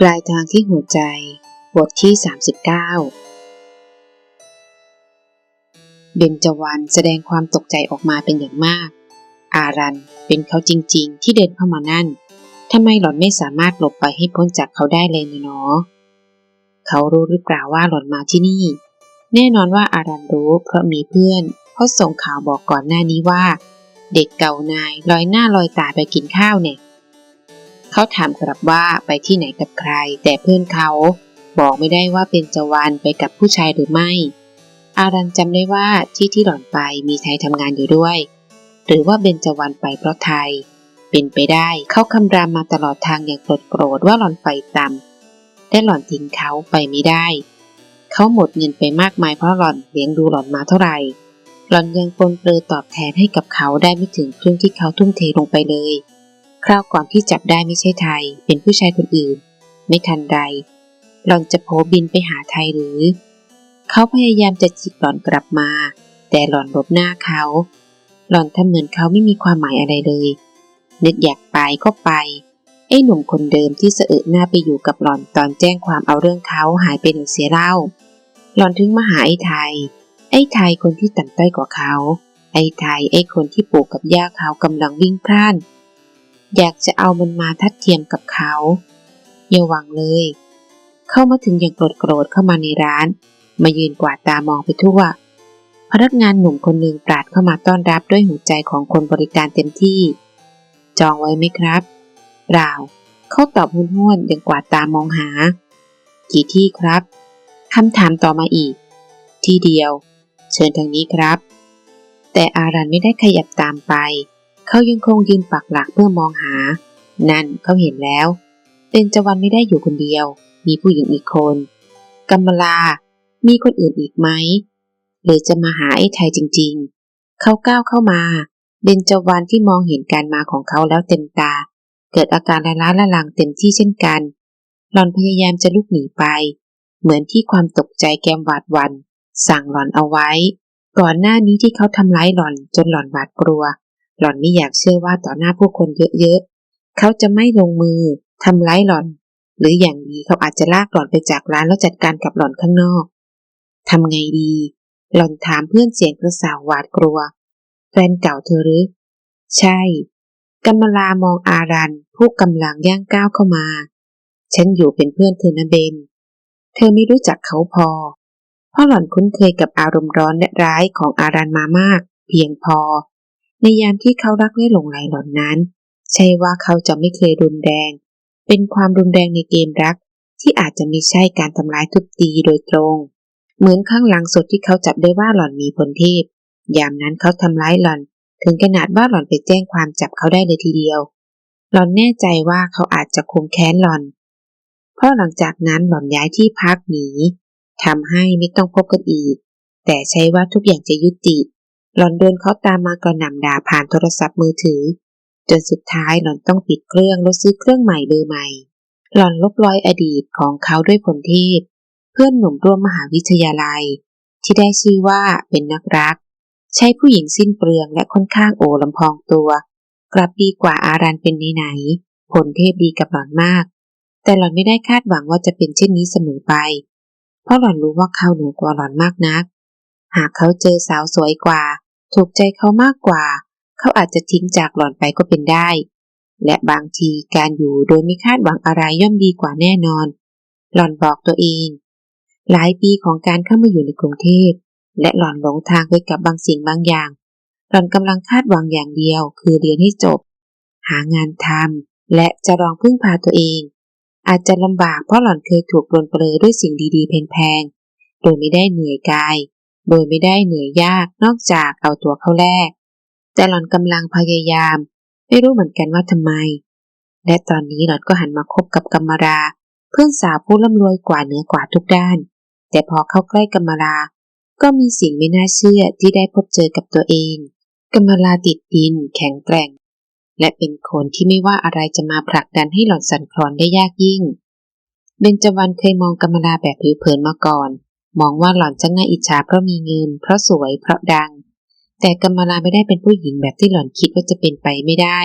ปลายทางที่หัวใจ บทที่ 39 เบญจวรรณแสดงความตกใจออกมาเป็นอย่างมาก อารันเป็นเขาจริง ๆ ที่เดินเข้ามานั่น ทำไมหล่อนไม่สามารถหลบไปให้พ้นจากเขาได้เลยนะเนาะเขารู้หรือเปล่าว่าหล่อนมาที่นี่ แน่นอนว่าอารันรู้เพราะมีเพื่อนเพราะส่งข่าวบอกก่อนหน้านี้ว่า เด็กเก่านายลอยหน้าลอยตาไปกินข้าวเนี่ย เขาถามกลับว่าไปที่ไหนกับใคร แต่เพื่อนเขาบอกไม่ได้ว่าเป็นจวันไปกับผู้ชายหรือไม่ อารันจำได้ว่าที่ที่หล่อนไปมีไทยทำงานอยู่ด้วย หรือว่าเบนจวันไปเพราะไทย เป็นไปได้เขาคำรามมาตลอดทางอย่างโกรธโกรธว่าหล่อนไฟต่ำแต่หล่อนทิ้งเขาไปไม่ได้ เขาหมดเงินไปมากมายเพราะหล่อนเลี้ยงดูหล่อนมาเท่าไหร่หล่อนยังปนเปื้อตอบแทนให้กับเขาได้ไม่ถึงครึ่งที่เขาทุ่มเทลงไปเลย คราวก่อนที่จับได้ไม่ใช่ไทย เป็นผู้ชายคนอื่น ไม่ทันใดหล่อนจะโผบินไปหาไทยหรือ เขาพยายามจะจิกหล่อนกลับมา แต่หล่อนลบหน้าเขา หล่อนทำเหมือนเขาไม่มีความหมายอะไรเลยนึกอยากไปก็ไป ไอ้หนุ่มคนเดิมที่เสอะหน้าไปอยู่กับหล่อนตอนแจ้งความเอาเรื่องเขาหายไปหนึ่งเสียเล่า หล่อนถึงมาหาไอ้ไทย ไอ้ไทยคนที่ต่ำต้อยกว่าเขา ไอ้ไทยไอ้คนที่ปู่กับย่าเขากำลังวิ่งพล่าน อยากจะเอามันมาทัดเทียมกับเขา อย่าหวังเลย เข้ามาถึงอย่างโกรธโกรธเข้ามาในร้าน มายืนกวาดตามองไปทั่ว พนักงานหนุ่มคนหนึ่งปราดเข้ามาต้อนรับด้วยหัวใจของคนบริการเต็มที่ จองไว้ไหมครับเปล่าเขาตอบห้วนๆยังกวาดตามองหา กี่ที่ครับคำถามต่อมาอีก ที่เดียว เชิญทางนี้ครับ แต่อารันไม่ได้ขยับตามไป เขายังคงยืนปักหลักเพื่อมองหา นั่นเขาเห็นแล้ว เป็นจวันไม่ได้อยู่คนเดียว มีผู้หญิงอีกคนกัมลา มีคนอื่นอีกไหมหรือจะมาหาไอ้ไทยจริง ๆ เขาก้าวเข้ามา เบญจวรรณที่มองเห็นการมาของเขาแล้วเต็มตา เกิดอาการละล้าละลังเต็มที่เช่นกัน หลอนพยายามจะลุกหนีไป เหมือนที่ความตกใจแกมหวาดวัน สั่งหลอนเอาไว้ ก่อนหน้านี้ที่เขาทำร้ายหลอนจนหลอนหวาดกลัว หล่อนไม่อยากเชื่อว่าต่อหน้าผู้คนเยอะๆ เขาจะไม่ลงมือทำร้ายหล่อน หรืออย่างนี้เขาอาจจะลากหล่อนไปจากร้านแล้วจัดการกับหล่อนข้างนอกทำไงดี หล่อนถามเพื่อนเสียงกระสาวหวาดกลัว แฟนเก่าเธอหรือ ใช่กัมมลามองอารันผู้กำลังย่างก้าวเข้ามา ฉันอยู่เป็นเพื่อนเธอนะเบน เธอไม่รู้จักเขาพอ เพราะหล่อนคุ้นเคยกับอารมณ์ร้อนและร้ายของอารันมามาก เพียงพอ ในยามที่เขารักและหลงไหลหล่อนนั้น ใช่ว่าเขาจะไม่เคยรุนแรง เป็นความรุนแรงในเกมรัก ที่อาจจะไม่ใช่การทำร้ายทุบตีโดยตรง เหมือนข้างหลังสดที่เขาจับได้ว่าหล่อนมีผลเทพ ยามนั้นเขาทำร้ายหล่อน ถึงขนาดว่าหล่อนไปแจ้งความจับเขาได้เลยทีเดียว หล่อนแน่ใจว่าเขาอาจจะคงแค้นหล่อน เพราะหลังจากนั้นหล่อนย้ายที่พักหนีทำให้ไม่ต้องพบกันอีก แต่ใช้ว่าทุกอย่างจะยุติ หล่อนโดนเขาตามมากระหน่ำด่าผ่านโทรศัพท์มือถือ จนสุดท้ายหล่อนต้องปิดเครื่องแล้วซื้อเครื่องใหม่เบอร์ใหม่ หล่อนลบรอยอดีตของเขาด้วยผลเทพ เพื่อนหนุ่มร่วมมหาวิทยาลัย ที่ได้ชื่อว่าเป็นนักรัก ใช้ผู้หญิงสิ้นเปลืองและค่อนข้างโอลำพองตัว กลับดีกว่าอารันเป็นไหนๆผลเทพดีกับหล่อนมาก แต่หล่อนไม่ได้คาดหวังว่าจะเป็นเช่นนี้เสมอไป เพราะหล่อนรู้ว่าเขาเหนือกว่าหล่อนมากนัก หากเขาเจอสาวสวยกว่า ถูกใจเขามากกว่า เขาอาจจะทิ้งจากหล่อนไปก็เป็นได้ และบางทีการอยู่โดยไม่คาดหวังอะไรย่อมดีกว่าแน่นอน หล่อนบอกตัวเอง หลายปีของการเข้ามาอยู่ในกรุงเทพ และหล่อนหลงทางไปกับบางสิ่งบางอย่าง หล่อนกำลังคาดหวังอย่างเดียว คือเรียนให้จบ หางานทำและจะลองพึ่งพาตัวเองอาจจะลำบากเพราะหล่อนเคยถูกปลนเปลือด้วยสิ่งดีๆแพงๆ โดยไม่ได้เหนื่อยกาย โดยไม่ได้เหนื่อยยากนอกจากเอาตัวเข้าแลกแต่หล่อนกำลังพยายาม ไม่รู้เหมือนกันว่าทำไม และตอนนี้หล่อนก็หันมาคบกับกัมมารา เพื่อนสาวผู้ร่ำรวยกว่าเหนือกว่าทุกด้าน แต่พอเข้าใกล้กัมมารา ก็มีสิ่งไม่น่าเชื่อที่ได้พบเจอกับตัวเองกัมมาราติดดิน แข็งแกร่ง และเป็นคนที่ไม่ว่าอะไรจะมาผลักดันให้หล่อนสั่นคลอนได้ยากยิ่งเบญจวรรณเคยมองกัมมาราแบบผิวเผินมาก่อน มองว่าหล่อนจะง่าอิจฉาเพราะมีเงิน เพราะสวย เพราะดัง แต่กัมมลาไม่ได้เป็นผู้หญิงแบบที่หล่อนคิดว่าจะเป็นไปไม่ได้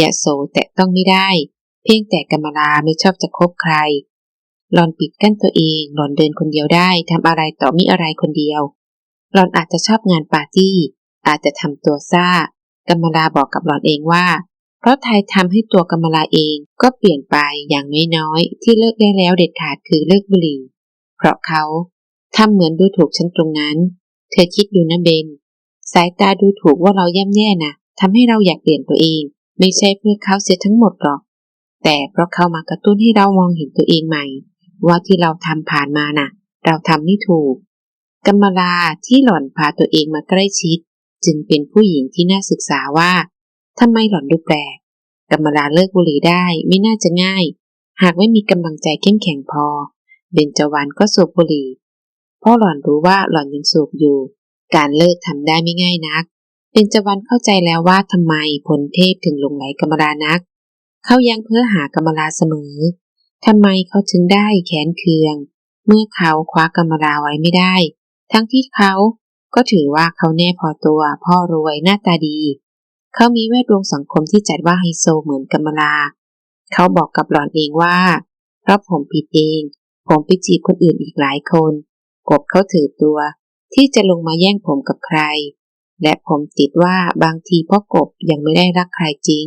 ยะโสแต่ต้องไม่ได้ เพียงแต่กำมลาไม่ชอบจะคบใคร หลอนปิดกั้นตัวเอง หลอนเดินคนเดียวได้ทำอะไรต่อมีอะไรคนเดียว หลอนอาจจะชอบงานปาร์ตี้ อาจจะทำตัวซ่ากำมลาบอกกับหลอนเองว่า เพราะไทยทำให้ตัวกำมลาเองก็เปลี่ยนไปอย่างน้อยๆที่เลิกได้แล้วเด็ดขาดคือเลิกบุหรี่ เพราะเขา ทำเหมือนดูถูกฉันตรงนั้น เธอคิดดูนะเบน สายตาดูถูกว่าเราย่ำแย่นะทำให้เราอยากเปลี่ยนตัวเอง ไม่ใช่เพื่อเขาเสียทั้งหมดหรอก แต่เพราะเขามากระตุ้นให้เรามองเห็นตัวเองใหม่ ว่าที่เราทำผ่านมาน่ะ เราทำไม่ถูกกัมมาลาที่หล่อนพาตัวเองมาใกล้ชิด จึงเป็นผู้หญิงที่น่าศึกษาว่าทำไมหล่อนดูแปลกกัมมาลาเลิกบุหรี่ได้ไม่น่าจะง่าย หากไม่มีกำลังใจเข้มแข็งพอ เบญจวรรณก็สูบบุหรี่ เพราะหล่อนรู้ว่าหล่อนยังสูบอยู่ การเลิกทำได้ไม่ง่ายนักเบญจวรรณเข้าใจแล้วว่าทำไมพลเทพถึงหลงไหลกรรมรานัก เขายังเพื่อหากรรมราเสมอทำไมเขาถึงได้แขนเคือง เมื่อเขาคว้ากรรมราไว้ไม่ได้ ทั้งที่เขาก็ถือว่าเขาแน่พอตัว พ่อรวยหน้าตาดี เขามีแวดวงสังคมที่จัดว่าไฮโซเหมือนกรรมราเขาบอกกับหล่อนเองว่า เพราะผมผิดเอง ผมไปจีบคนอื่นอีกหลายคน กบเขาถือตัว ที่จะลงมาแย่งผมกับใคร และผมติดว่าบางทีพ่อกบยังไม่ได้รักใครจริง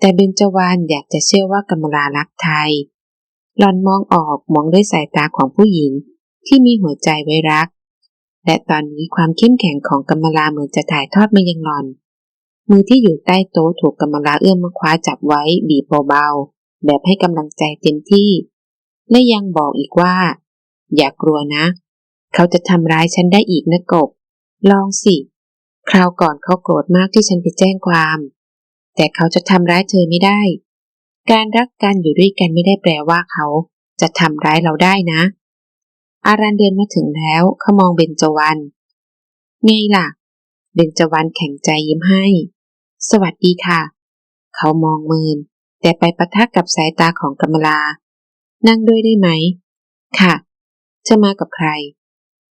แต่เบญจวรรณอยากจะเชื่อว่ากรรมรารักไทยหลอนมองออกมองด้วยสายตาของผู้หญิงที่มีหัวใจไว้รัก และตอนนี้ความเข้มแข็งของกรรมราเหมือนจะถ่ายทอดมายังหลอน มือที่อยู่ใต้โต๊ะถูกกรรมราเอื้อมมาคว้าจับไว้บีบเบาๆแบบให้กำลังใจเต็มที่ และยังบอกอีกว่า อย่ากลัวนะ เขาจะทำร้ายฉันได้อีกนะกบ ลองสิ คราวก่อนเขาโกรธมากที่ฉันไปแจ้งความ แต่เขาจะทำร้ายเธอไม่ได้ การรักกันอยู่ด้วยกันไม่ได้แปลว่าเขาจะทำร้ายเราได้นะ อารันเดินมาถึงแล้วเขามองเบญจวรรณไงล่ะ เบญจวรรณแข็งใจยิ้มให้ สวัสดีค่ะ เขามองมืนแต่ไปปะทะกับสายตาของกำมลา นั่งด้วยได้ไหม ค่ะ จะมากับใคร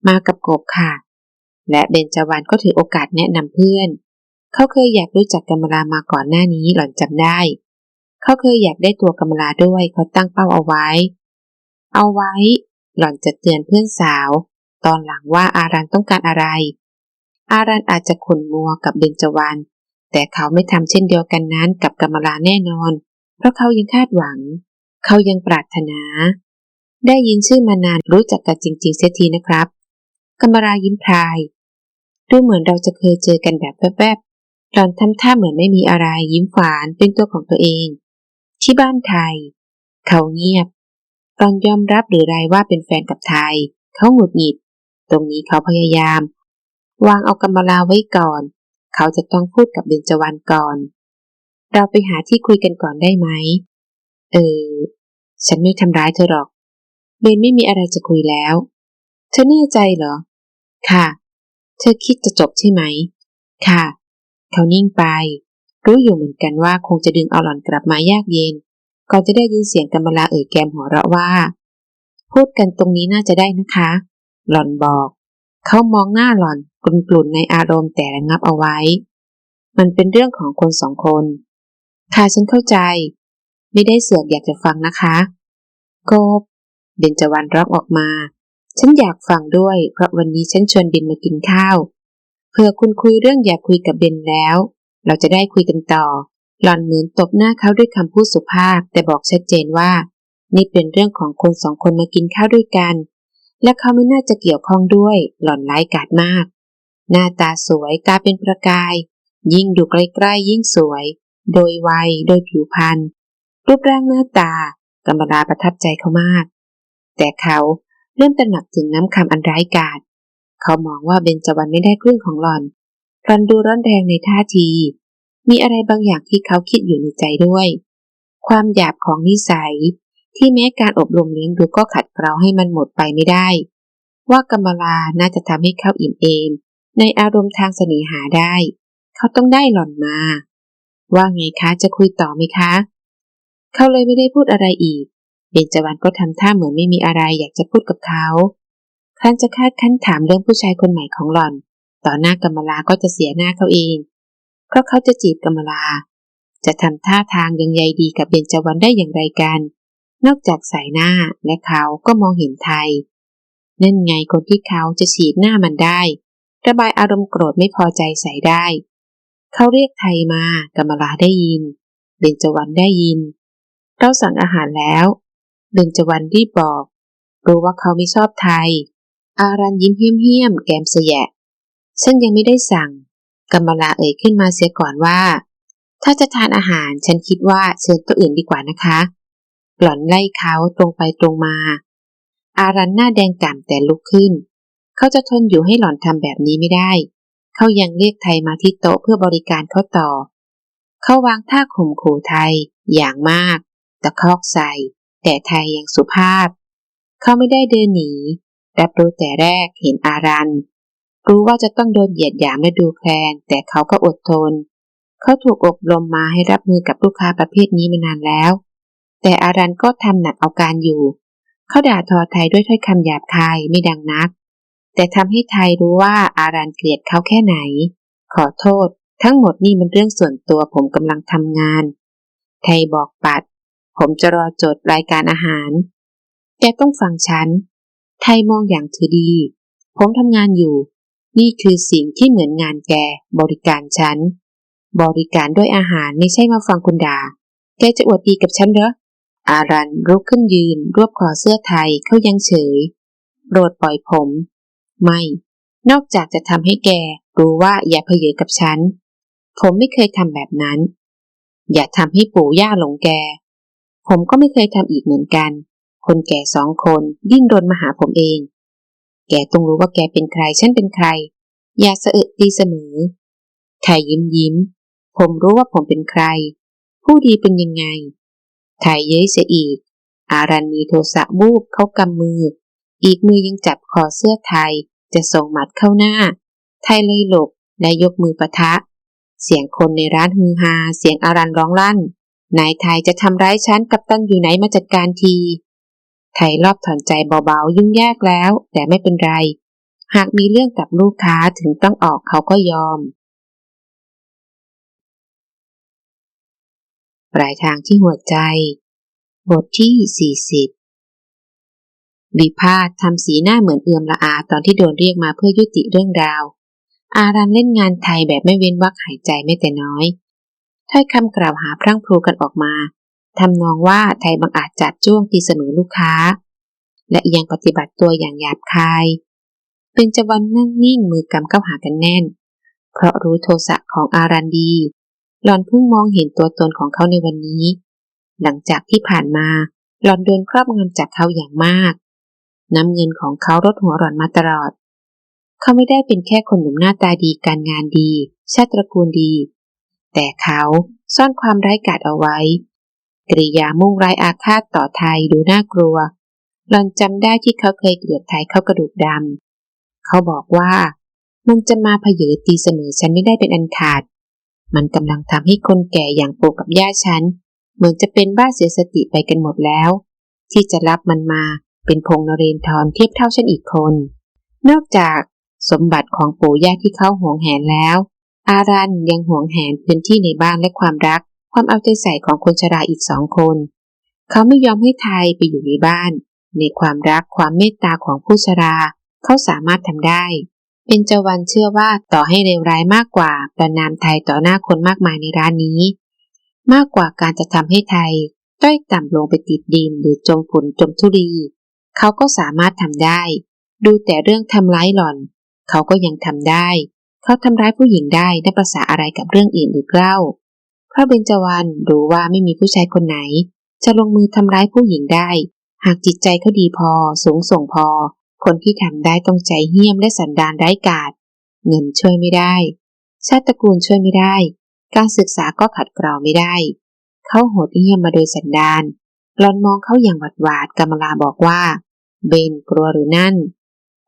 มากับกบค่ะ และเบญจวรรณก็ถือโอกาสแนะนำเพื่อน เขาเคยอยากรู้จักกำมลามาก่อนหน้านี้หล่อนจำได้ เขาเคยอยากได้ตัวกำมลาด้วยเขาตั้งเป้าเอาไว้ เอาไว้ หล่อนจะเตือนเพื่อนสาว ตอนหลังว่าอารันต้องการอะไร อารันอาจจะขุนมัวกับเบญจวรรณแต่เขาไม่ทำเช่นเดียวกันนั้นกับกำมลาแน่นอน เพราะเขายังคาดหวัง เขายังปรารถนา ได้ยินชื่อมานานรู้จักกันจริงๆเสียทีนะครับ กำมรายิ้มพลาย ดูเหมือนเราจะเคยเจอกันแบบแวบๆหลอนทำท่าเหมือนไม่มีอะไรยิ้มฝานเป็นตัวของตัวเอง ที่บ้านไทย เขาเงียบตอนยอมรับหรือไรว่าเป็นแฟนกับไทย เขาหงุดหงิด ตรงนี้เขาพยายาม วางเอากำมลาไว้ก่อน เขาจะต้องพูดกับเบญจวรรณก่อน เราไปหาที่คุยกันก่อนได้ไหม เออ ฉันไม่ทำร้ายเธอหรอกเบนไม่มีอะไรจะคุยแล้ว เธอแน่ใจเหรอ ค่ะ เธอคิดจะจบใช่ไหม ค่ะ เขานิ่งไป รู้อยู่เหมือนกันว่าคงจะดึงเอาหล่อนกลับมายากเย็นก่อนจะได้ยินเสียงกำมลาเอ่ยแกมหัวเราะว่า พูดกันตรงนี้น่าจะได้นะคะ หล่อนบอก เขามองหน้าหล่อนกลุ่นๆในอารมณ์แต่ระงับเอาไว้ มันเป็นเรื่องของคนสองคน ค่ะฉันเข้าใจ ไม่ได้เสือกอยากจะฟังนะคะโกบเบญจวรรณร้องออกมา ฉันอยากฟังด้วย เพราะวันนี้ฉันชวนเบนมากินข้าว เพื่อคุณคุยเรื่องอยากคุยกับเบนแล้ว เราจะได้คุยกันต่อ หล่อนเหมือนตบหน้าเขาด้วยคำพูดสุภาพ แต่บอกชัดเจนว่า นี่เป็นเรื่องของคนสองคนมากินข้าวด้วยกัน และเขาไม่น่าจะเกี่ยวข้องด้วย หล่อนไร้กาดมาก หน้าตาสวยตาเป็นประกาย ยิ่งดูใกล้ๆยิ่งสวย โดยวัย โดยผิวพรรณรูปร่างหน้าตากำมลาประทับใจเขามาก แต่เขา เริ่มตระหนักถึงน้ำคำอันร้ายกาจเขามองว่าเบญจวรรณไม่ได้ครึ่งของหล่อนหล่อนดูร้อนแรงในท่าที มีอะไรบางอย่างที่เขาคิดอยู่ในใจด้วย ความหยาบของนิสัย ที่แม้การอบรมเลี้ยงดูก็ขัดเกลาให้มันหมดไปไม่ได้ ว่ากำมลาน่าจะทำให้เขาอิ่มเอมในอารมณ์ทางเสน่หาได้ เขาต้องได้หล่อนมา ว่าไงคะจะคุยต่อไหมคะ เขาเลยไม่ได้พูดอะไรอีก เบญจวรรณก็ทำท่าเหมือนไม่มีอะไรอยากจะพูดกับเขา ครั้นจะคาดคั้นถามเรื่องผู้ชายคนใหม่ของหล่อน ต่อหน้ากำมลาก็จะเสียหน้าเขาเอง เพราะเขาจะจีบกำมลา จะทำท่าทางยังใยดีกับเบญจวรรณได้อย่างไรกัน นอกจากสายหน้าและเขาก็มองเห็นไทย นั่นไงคนที่เขาจะฉีกหน้ามันได้ ระบายอารมณ์โกรธไม่พอใจใส่ได้ เขาเรียกไทยมากำมลาได้ยิน เบญจวรรณได้ยินเราสั่งอาหารแล้ว เบญจวรรณรีบบอก รู้ว่าเขาไม่ชอบไทย อารันยิ้มเหี้ยมๆแกมเสยะ ฉันยังไม่ได้สั่งกัมมลาเอ่ยขึ้นมาเสียก่อนว่า ถ้าจะทานอาหารฉันคิดว่าเชิญตัวอื่นดีกว่านะคะหล่อนไล่เขาตรงไปตรงมา อารันหน้าแดงก่ำแต่ลุกขึ้น เขาจะทนอยู่ให้หล่อนทำแบบนี้ไม่ได้ เขายังเรียกไทยมาที่โต๊ะเพื่อบริการเขาต่อ เขาวางท่าข่มขู่ไทยอย่างมาก ตะคอกใส่ แต่ไทยยังสุภาพ เขาไม่ได้เดินหนี รับรู้แต่แรกเห็นอารัน รู้ว่าจะต้องโดนเหยียดหยามและดูแคลน แต่เขาก็อดทน เขาถูกอบรมมาให้รับมือกับลูกค้าประเภทนี้มานานแล้ว แต่อารันก็ทำหนักเอาการอยู่ เขาด่าทอไทยด้วยถ้อยคำหยาบคายไม่ดังนัก แต่ทำให้ไทยรู้ว่าอารันเกลียดเขาแค่ไหน ขอโทษ ทั้งหมดนี่มันเรื่องส่วนตัวผมกำลังทำงาน ไทยบอกปัด ผมจะรอจดรายการอาหาร แกต้องฟังฉัน ไทยมองอย่างถือดี ผมทำงานอยู่ นี่คือสิ่งที่เหมือนงานแก บริการฉัน บริการด้วยอาหารไม่ใช่มาฟังคุณด่า แกจะอวดดีกับฉันเหรอ อารันลุกขึ้นยืน รวบคอเสื้อไทยเข้ายังเฉยโปรดปล่อยผม ไม่ นอกจากจะทำให้แกรู้ว่าอย่าเพเยอกับฉัน ผมไม่เคยทำแบบนั้น อย่าทำให้ปู่ย่าหลงแก ผมก็ไม่เคยทำอีกเหมือนกัน คนแก่สองคนดิ้นรนมาหาผมเอง แกต้องรู้ว่าแกเป็นใครฉันเป็นใคร อย่าสะอึกตีเสมอไทยยิ้มยิ้ม ผมรู้ว่าผมเป็นใคร ผู้ดีเป็นยังไงไทยเย้ยเสียอีก อารันมีโทสะบูบเข้ากำมือ อีกมือยังจับคอเสื้อไทยจะส่งหมัดเข้าหน้า ไทยเลยหลบและยกมือปะทะ เสียงคนในร้านฮือฮา เสียงอารันร้องลั่น นายไทยจะทำร้ายฉันกับตันอยู่ไหนมาจัดการที ไทยรอบถอนใจเบาๆยุ่งยากแล้ว แต่ไม่เป็นไร หากมีเรื่องกับลูกค้าถึงต้องออกเขาก็ยอม ปลายทางที่หัวใจ บทที่ 40วิพาททำสีหน้าเหมือนเอือมละอาตอนที่โดนเรียกมาเพื่อยุติเรื่องราว อารันเล่นงานไทยแบบไม่เว้นวักหายใจไม่แต่น้อย ถ้อยคำกล่าวหาพรั่งพรูกันออกมาทำนองว่าไทยบังอาจจัดจ้วงตีเสมอลูกค้า และยังปฏิบัติตัวอย่างหยาบคายเป็นจวันนั่งนิ่งมือกำเข้าหากันแน่น เพราะรู้โทสะของอารันดี หลอนเพิ่งมองเห็นตัวตนของเขาในวันนี้ หลังจากที่ผ่านมาหลอนโดนครอบงำจากเขาอย่างมาก น้ำเงินของเขาลดหัวหลอนมาตลอด เขาไม่ได้เป็นแค่คนหนุ่มหน้าตาดีการงานดี ชาติตระกูลดี แต่เขาซ่อนความร้ายกาจเอาไว้ กริยามุ่งร้ายอาฆาตต่อไทยดูน่ากลัว หลอนจำได้ที่เขาเคยเกลียดไทยเข้ากระดูกดำ เขาบอกว่า มันจะมาเผยตีเสมอฉันไม่ได้เป็นอันขาด มันกำลังทำให้คนแก่อย่างปู่กับย่าฉัน เหมือนจะเป็นบ้าเสียสติไปกันหมดแล้ว ที่จะรับมันมาเป็นพงนเรนทรเทียบเท่าฉันอีกคน นอกจากสมบัติของปู่ย่าที่เขาหวงแหนแล้ว อารันยังหวงแหนพื้นที่ในบ้านและความรัก ความเอาใจใส่ของคนชราอีกสองคน เขาไม่ยอมให้ไทยไปอยู่ในบ้าน ในความรักความเมตตาของผู้ชรา เขาสามารถทำได้เป็นจวันเชื่อว่าต่อให้เลวร้ายมากกว่าประนามไทยต่อหน้าคนมากมายในร้านนี้ มากกว่าการจะทำให้ไทยต้อยต่ำลงไปติดดินหรือจมผุนจมทุรี เขาก็สามารถทำได้ ดูแต่เรื่องทำร้ายหล่อน เขาก็ยังทำได้ เขาทำร้ายผู้หญิงได้ได้ภาษาอะไรกับเรื่องอื่นอีกเล่า พระเบญจวรรณรู้ว่าไม่มีผู้ชายคนไหน จะลงมือทำร้ายผู้หญิงได้ หากจิตใจเขาดีพอ สูงส่งพอ คนที่ทำได้ต้องใจเหี้ยมและสันดานไร้กาศ เงินช่วยไม่ได้ ชาติตระกูลช่วยไม่ได้ การศึกษาก็ขัดเกลาไม่ได้ เขาโหดเหี้ยมมาโดยสันดานหลอนมองเขาอย่างหวาดหวาดกำมลาบอกว่า เบนกลัวหรือนั่น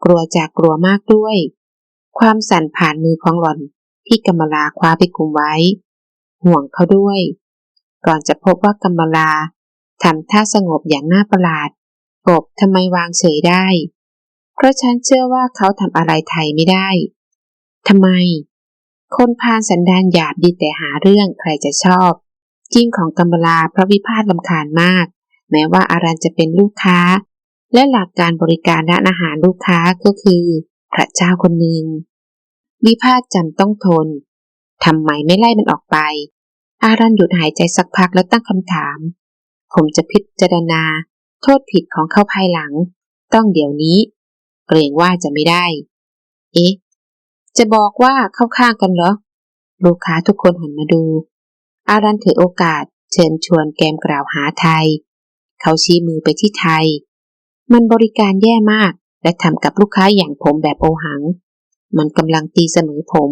กลัวจากกลัวมากด้วย ความสั่นผ่านมือของหลอนที่กำมลาคว้าไปกุมไว้ ห่วงเขาด้วย ก่อนจะพบว่ากำมลาทำท่าสงบอย่างน่าประหลาดกบทำไมวางเฉยได้ เพราะฉันเชื่อว่าเขาทำอะไรไทยไม่ได้ทำไม คนพาลสันดานหยาบดีแต่หาเรื่องใครจะชอบจริงของกำมลาเพราะวิพาทลำคาญมาก แม้ว่าอารันจะเป็นลูกค้า และหลักการบริการร้านอาหารลูกค้าก็คือ พระเจ้าคนหนึ่ง วิพาทจำต้องทน ทำไมไม่ไล่มันออกไป อารันหยุดหายใจสักพักแล้วตั้งคำถาม ผมจะพิจารณา โทษผิดของเขาภายหลัง ต้องเดี๋ยวนี้ เกรงว่าจะไม่ได้ เอ๊ะ จะบอกว่าเข้าข้างกันเหรอ ลูกค้าทุกคนหันมาดู อารันถือโอกาสเชิญชวนแกมกล่าวหาไทย เขาชี้มือไปที่ไทย มันบริการแย่มาก และทำกับลูกค้าอย่างผมแบบโอหัง มันกำลังตีเสมอผม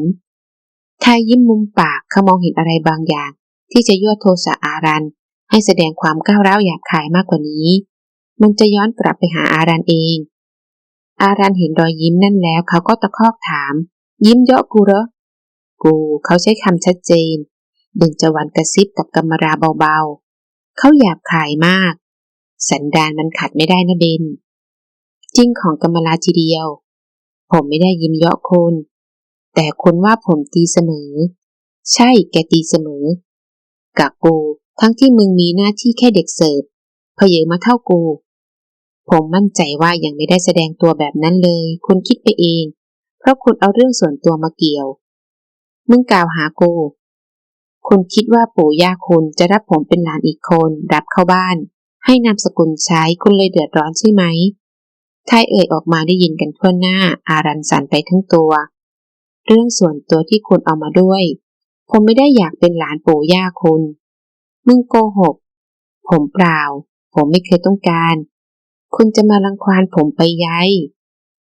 ไทยยิ้มมุมปากเขามองเห็นอะไรบางอย่าง ที่จะยั่วโทสะอารัน ให้แสดงความก้าวร้าวหยาบคายมากกว่านี้ มันจะย้อนกลับไปหาอารันเอง อารันเห็นรอยยิ้มนั่นแล้วเขาก็ตะคอกถาม ยิ้มเยอะกูเหรอกูเขาใช้คำชัดเจนเบญจวรรณกระซิบกับกำมราเบาๆ เขาหยาบคายมาก สันดานมันขัดไม่ได้นะเบน จริงของกำมราทีเดียว ผมไม่ได้ยิ้มเยาะคุณ แต่คุณว่าผมตีเสมอ ใช่แกตีเสมอกับกูทั้งที่มึงมีหน้าที่แค่เด็กเสิร์ฟเพเยอมาเท่ากู ผมมั่นใจว่ายังไม่ได้แสดงตัวแบบนั้นเลย คุณคิดไปเอง เพราะคุณเอาเรื่องส่วนตัวมาเกี่ยว มึงกล่าวหากู คุณคิดว่าปู่ย่าคุณจะรับผมเป็นหลานอีกคน รับเข้าบ้าน ให้นามสกุลใช้คุณเลยเดือดร้อนใช่ไหม ไทยเอ่ยออกมาได้ยินกันทั่วหน้าอารันสันไปทั้งตัว เรื่องส่วนตัวที่คุณเอามาด้วย ผมไม่ได้อยากเป็นหลานปู่ย่าคุณ มึงโกหก ผมเปล่า ผมไม่เคยต้องการ คุณจะมารังควานผมไปยัย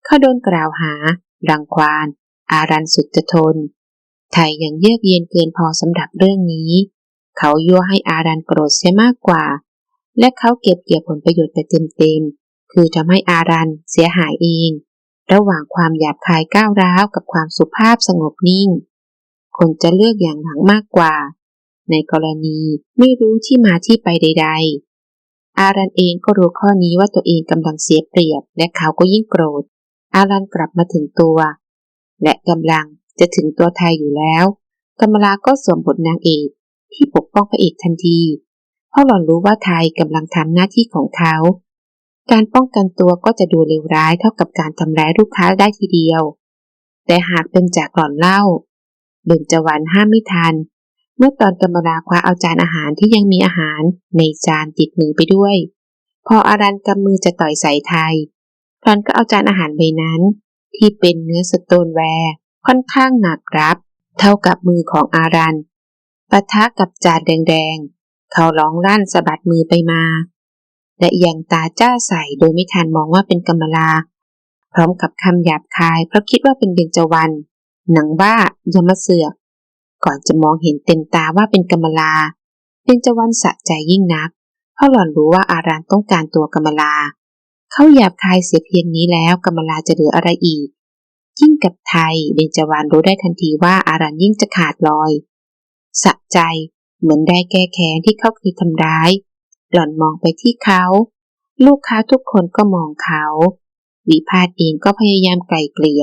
เขาโดนกล่าวหา รังควานอารันสุดจะทน ไทยยังเยือกเย็นเกินพอสำหรับเรื่องนี้ เขายั่วให้อารันโกรธเสียมากกว่า และเขาเก็บเกี่ยวผลประโยชน์ไปเต็มๆ คือทำให้อารันเสียหายเอง ระหว่างความหยาบคายก้าวร้าวกับความสุภาพสงบนิ่ง คนจะเลือกอย่างหลังมากกว่า ในกรณีไม่รู้ที่มาที่ไปใด ๆ อารันเองก็รู้ข้อนี้ว่าตัวเองกำลังเสียเปรียบ และเขาก็ยิ่งโกรธ อารันกลับมาถึงตัว และกำลังจะถึงตัวไทยอยู่แล้วกำมลาก็สวมบทนางเอกที่ปกป้องพระเอกทันที เพราะหล่อนรู้ว่าไทยกำลังทำหน้าที่ของเขา การป้องกันตัวก็จะดูเลวร้ายเท่ากับการทำร้ายลูกค้าได้ทีเดียว แต่หากเป็นจากหล่อนเล่าเบญจวรรณห้ามไม่ทัน เมื่อตอนกำมลาคว้าเอาจานอาหารที่ยังมีอาหารในจานติดมือไปด้วย พออารันกำมือจะต่อยใส่ไทยหล่อนก็เอาจานอาหารใบนั้น ที่เป็นเนื้อสโตนแวร์ค่อนข้างหนักรับ เท่ากับมือของอารันปะทะกับจานแดงๆ เขาร้องลั่นสะบัดมือไปมา และยังตาจ้าใส่โดยไม่ทันมองว่าเป็นกำมลา พร้อมกับคำหยาบคายเพราะคิดว่าเป็นเบญจวรรณหนังบ้าอย่ามาเสือกก่อนจะมองเห็นเต็มตาว่าเป็นกำมลาเบญจวรรณสะใจยิ่งนัก เพราะหล่อนรู้ว่าอารันต้องการตัวกำมลา เขาหยาบคายเสียเพียงนี้แล้วกำมลาจะเหลืออะไรอีก ยิ่งกับไทยเบญจวรรณรู้ได้ทันทีว่าอารันยิ่งจะขาดลอย สะใจเหมือนได้แก้แค้นที่เขาเคยทำร้าย หล่อนมองไปที่เขา ลูกค้าทุกคนก็มองเขาวิพาทเองก็พยายามไกลเกลี่ย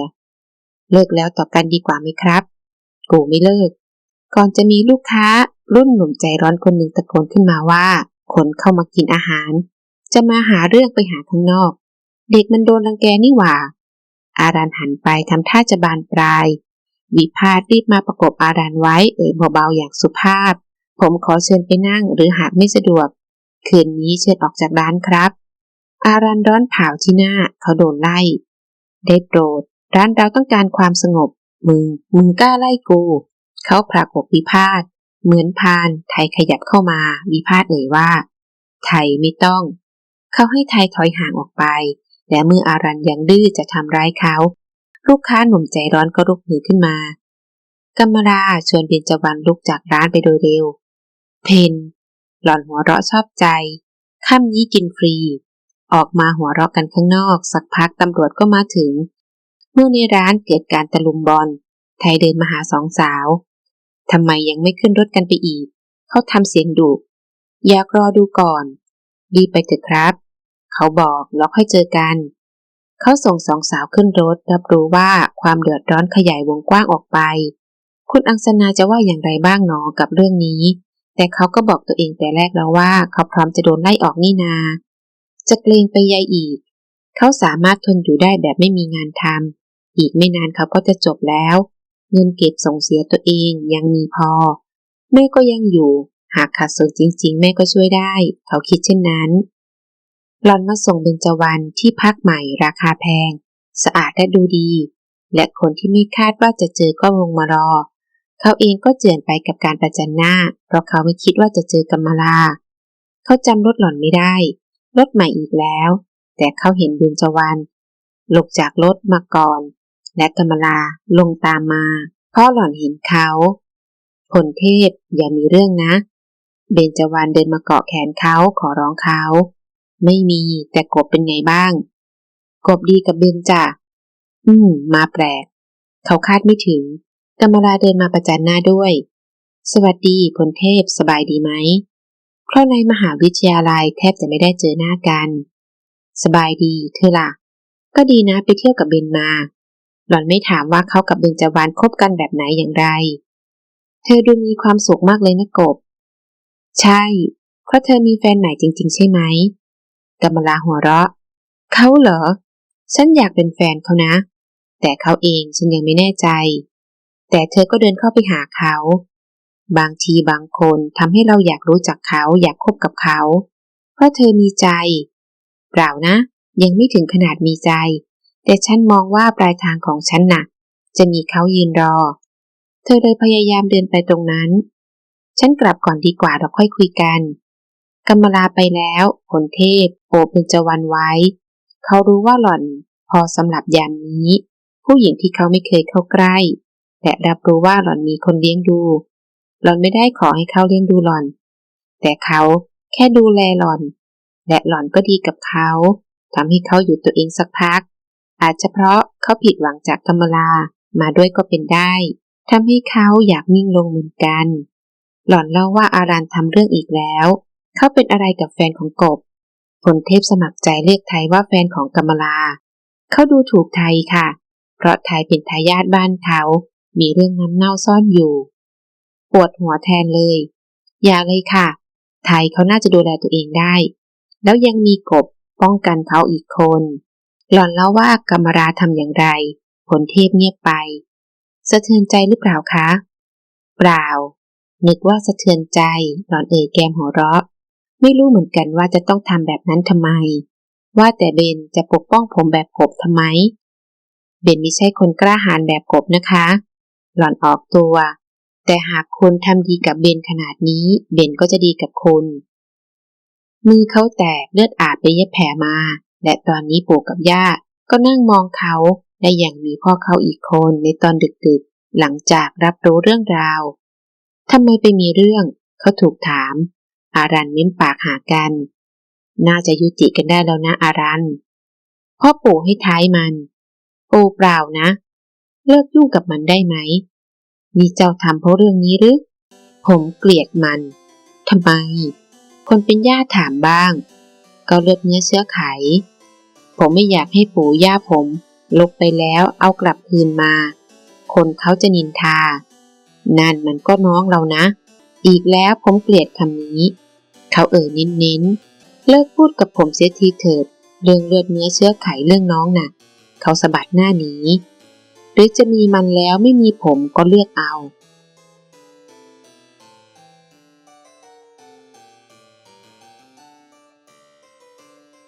เลิกแล้วต่อกันดีกว่าไหมครับ กูไม่เลิก ก่อนจะมีลูกค้ารุ่นหนุ่มใจร้อนคนหนึ่งตะโกนขึ้นมาว่า คนเข้ามากินอาหาร จะมาหาเรื่องไปหาข้างนอก เด็กมันโดนรังแกนี่หว่า อารันหันไปทำท่าจะบานปลาย วิพาทรีบมาประกบอารันไว้เอ่ยเบาๆอย่างสุภาพ ผมขอเชิญไปนั่งหรือหากไม่สะดวก คืนนี้เชิญออกจากร้านครับ อารันร้อนเผาที่หน้าเขาโดนไล่ ได้โปรด ร้านเราต้องการความสงบ มึง มึงกล้าไล่กู เขาผลักอกวิพาทเหมือนพาน ไทยขยับเข้ามาวิพาทเอ่ยว่า ไทยไม่ต้อง เขาให้ไทยถอยห่างออกไป และเมื่ออารันยังดื้อจะทำร้ายเขา ลูกค้าหนุ่มใจร้อนก็ลุกหือขึ้นมากัมมราชวนเบญจวรรณลุกจากร้านไปโดยเร็ว เพน หล่อนหัวเราะชอบใจ ค่ำนี้กินฟรี ออกมาหัวเราะกันข้างนอก สักพักตำรวจก็มาถึง เมื่อในร้านเกิดการตะลุมบอล ไทยเดินมาหาสองสาวทำไมยังไม่ขึ้นรถกันไปอีก เขาทำเสียงดุอยากรอดูก่อน รีบไปเถอะครับ เขาบอกแล้วค่อยเจอกัน เขาส่งสองสาวขึ้นรถ รับรู้ว่าความเดือดร้อนขยายวงกว้างออกไป คุณอังสนาจะว่าอย่างไรบ้างหนอกับเรื่องนี้ แต่เขาก็บอกตัวเองแต่แรกแล้วว่า เขาพร้อมจะโดนไล่ออกนี่นา จะเกรงไปใยอีก เขาสามารถทนอยู่ได้แบบไม่มีงานทำอีกไม่นานเขาก็จะจบแล้ว เงินเก็บส่งเสียตัวเองยังมีพอ แม่ก็ยังอยู่ หากขาดส่วนจริง ๆ แม่ก็ช่วยได้ เขาคิดเช่นนั้นหลอนมาส่งเบญจวรรณที่พักใหม่ราคาแพง สะอาดและดูดี และคนที่ไม่คาดว่าจะเจอก็ลงมารอ เขาเองก็เจือนไปกับการประจันหน้า เพราะเขาไม่คิดว่าจะเจอกัมมาลา เขาจำรถหล่อนไม่ได้ รถใหม่อีกแล้ว แต่เขาเห็นเบญจวรรณลงจากรถมาก่อน และกัมมาลาลงตามมา เพราะหล่อนเห็นเขาผลเทพอย่ามีเรื่องนะ เบญจวรรณเดินมาเกาะแขนเขาขอร้องเขา ไม่มีแต่กบเป็นไงบ้าง กบดีกับเบญจ่ะอืม มาแปลก เขาคาดไม่ถึง กำมลาเดินมาประจันหน้าด้วย สวัสดีพลเทพสบายดีไหม เพราะในมหาวิทยาลัยแทบจะไม่ได้เจอหน้ากัน สบายดีเธอล่ะ ก็ดีนะไปเที่ยวกับเบนมา หล่อนไม่ถามว่าเขากับเบนจวานคบกันแบบไหนอย่างไร เธอดูมีความสุขมากเลยนะกบ ใช่ เพราะเธอมีแฟนใหม่จริง ๆ ใช่ไหมกำมลาหัวเราะ เขาเหรอ ฉันอยากเป็นแฟนเขานะ แต่เขาเองฉันยังไม่แน่ใจ แต่เธอก็เดินเข้าไปหาเขา บางทีบางคนทำให้เราอยากรู้จักเขาอยากคบกับเขา เพราะเธอมีใจ เปล่านะ ยังไม่ถึงขนาดมีใจ แต่ฉันมองว่าปลายทางของฉันน่ะ จะมีเขายืนรอ เธอเลยพยายามเดินไปตรงนั้น ฉันกลับก่อนดีกว่าเราค่อยคุยกันกำมลาไปแล้วผลเทพ โอบเป็นจวันไว้ เขารู้ว่าหล่อน พอสำหรับยามนี้ ผู้หญิงที่เขาไม่เคยเข้าใกล้ และรับรู้ว่าหล่อนมีคนเลี้ยงดู หล่อนไม่ได้ขอให้เขาเลี้ยงดูหล่อน แต่เขาแค่ดูแลหล่อน และหล่อนก็ดีกับเขาทำให้เขาอยู่ตัวเองสักพัก อาจจะเพราะเขาผิดหวังจากกำมลามาด้วยก็เป็นได้ทำให้เขาอยากนิ่งลงเหมือนกัน หล่อนเล่าว่าอารันทำเรื่องอีกแล้ว เขาเป็นอะไรกับแฟนของกบผลเทพสมัครใจเรียกไทยว่าแฟนของกำมลา เขาดูถูกไทยค่ะ เพราะไทยเป็นทายาทบ้านเขา มีเรื่องน้ำเน่าซ่อนอยู่ ปวดหัวแทนเลย อย่าเลยค่ะ ไทยเขาน่าจะดูแลตัวเองได้ แล้วยังมีกบป้องกันเขาอีกคน หล่อนเล่าว่ากรรมราทำอย่างไร ผลเทพเงียบไป สะเทือนใจหรือเปล่าคะ เปล่า นึกว่าสะเทือนใจ หล่อนเอ่ยแกมหัวเราะ ไม่รู้เหมือนกันว่าจะต้องทำแบบนั้นทำไม ว่าแต่เบนจะปกป้องผมแบบกบทำไม เบนไม่ใช่คนกล้าหาญแบบกบนะคะ หล่อนออกตัว แต่หากคุณทำดีกับเบนขนาดนี้ เบนก็จะดีกับคุณมือเขาแตกเลือดอาบไปเย็บแผลมา และตอนนี้ปู่กับย่าก็นั่งมองเขาและอย่างมีพ่อเขาอีกคนในตอนดึกๆ หลังจากรับรู้เรื่องราวทำไมไปมีเรื่อง เขาถูกถาม อารันมิ้มปากหากัน น่าจะยุติกันได้แล้วนะอารันพ่อปู่ให้ท้ายมัน โอ้เปล่านะ เลิกยุ่งกับมันได้ไหมมีเจ้าทำเพราะเรื่องนี้หรือ ผมเกลียดมันทำไม คนเป็นญาติถามบ้าง ก็เลือดเนื้อเชื้อไข ผมไม่อยากให้ปู่ย่าผมลบไปแล้วเอากลับคืนมา คนเขาจะนินทา นั่นมันก็น้องเรานะ อีกแล้วผมเกลียดคำนี้ เขาเอ่ยนิ้นนิ้นๆ เลิกพูดกับผมเสียทีเถิด เรื่องเลือดเนื้อเชื้อไขเรื่องน้องน่ะ เขาสะบัดหน้าหนี หรือจะมีมันแล้วไม่มีผมก็เลือกเอา